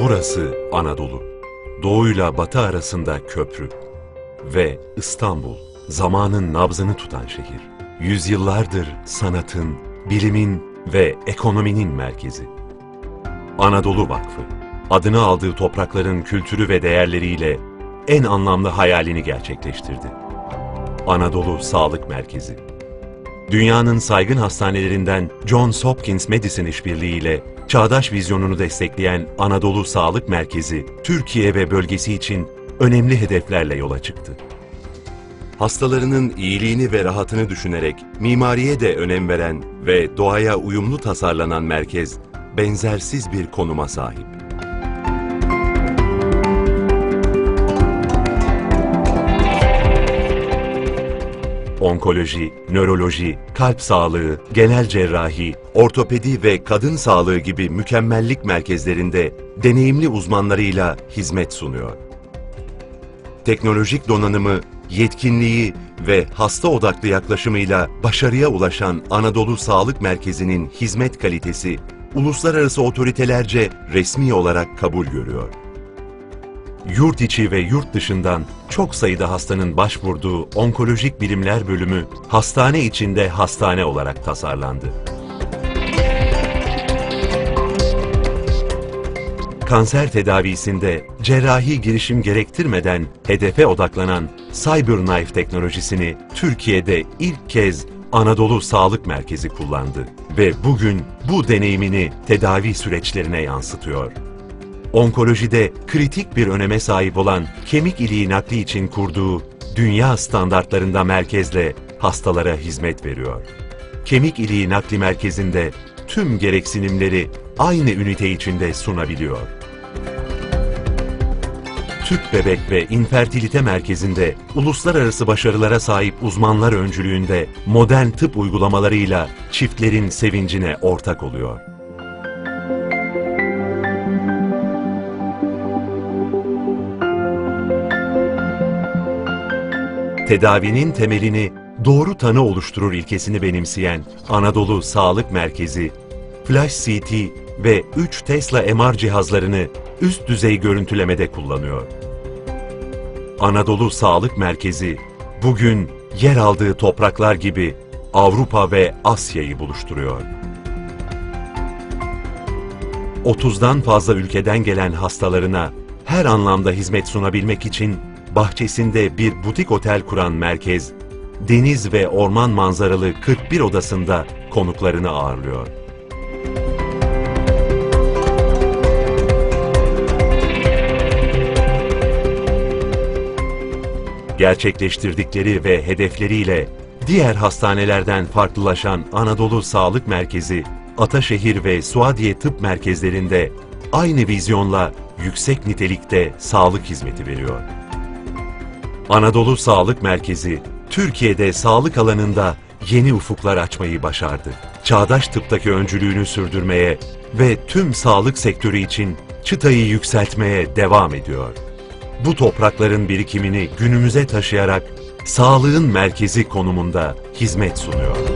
Burası Anadolu. Doğuyla batı arasında köprü. Ve İstanbul, zamanın nabzını tutan şehir. Yüzyıllardır sanatın, bilimin ve ekonominin merkezi. Anadolu Vakfı, adını aldığı toprakların kültürü ve değerleriyle en anlamlı hayalini gerçekleştirdi. Anadolu Sağlık Merkezi. Dünyanın saygın hastanelerinden Johns Hopkins Medicine işbirliğiyle çağdaş vizyonunu destekleyen Anadolu Sağlık Merkezi, Türkiye ve bölgesi için önemli hedeflerle yola çıktı. Hastalarının iyiliğini ve rahatını düşünerek mimariye de önem veren ve doğaya uyumlu tasarlanan merkez, benzersiz bir konuma sahip. Onkoloji, nöroloji, kalp sağlığı, genel cerrahi, ortopedi ve kadın sağlığı gibi mükemmellik merkezlerinde deneyimli uzmanlarıyla hizmet sunuyor. Teknolojik donanımı, yetkinliği ve hasta odaklı yaklaşımıyla başarıya ulaşan Anadolu Sağlık Merkezi'nin hizmet kalitesi uluslararası otoritelerce resmi olarak kabul görüyor yurt içi ve yurt dışından çok sayıda hastanın başvurduğu onkolojik bilimler bölümü hastane içinde hastane olarak tasarlandı. Kanser tedavisinde cerrahi girişim gerektirmeden hedefe odaklanan CyberKnife teknolojisini Türkiye'de ilk kez Anadolu Sağlık Merkezi kullandı ve bugün bu deneyimini tedavi süreçlerine yansıtıyor onkolojide kritik bir öneme sahip olan kemik iliği nakli için kurduğu dünya standartlarında merkezle hastalara hizmet veriyor. Kemik iliği nakli merkezinde tüm gereksinimleri aynı ünite içinde sunabiliyor. Tüp bebek ve infertilite merkezinde uluslararası başarılara sahip uzmanlar öncülüğünde modern tıp uygulamalarıyla çiftlerin sevincine ortak oluyor. Tedavinin temelini doğru tanı oluşturur ilkesini benimseyen Anadolu Sağlık Merkezi, Flash CT ve 3 Tesla MR cihazlarını üst düzey görüntülemede kullanıyor. Anadolu Sağlık Merkezi bugün yer aldığı topraklar gibi Avrupa ve Asya'yı buluşturuyor. 30'dan fazla ülkeden gelen hastalarına her anlamda hizmet sunabilmek için bahçesinde bir butik otel kuran merkez, deniz ve orman manzaralı 41 odasında konuklarını ağırlıyor. Gerçekleştirdikleri ve hedefleriyle diğer hastanelerden farklılaşan Anadolu Sağlık Merkezi, Ataşehir ve Suadiye Tıp Merkezlerinde aynı vizyonla yüksek nitelikte sağlık hizmeti veriyor. Anadolu Sağlık Merkezi, Türkiye'de sağlık alanında yeni ufuklar açmayı başardı. Çağdaş tıptaki öncülüğünü sürdürmeye ve tüm sağlık sektörü için çıtayı yükseltmeye devam ediyor. Bu toprakların birikimini günümüze taşıyarak sağlığın merkezi konumunda hizmet sunuyor.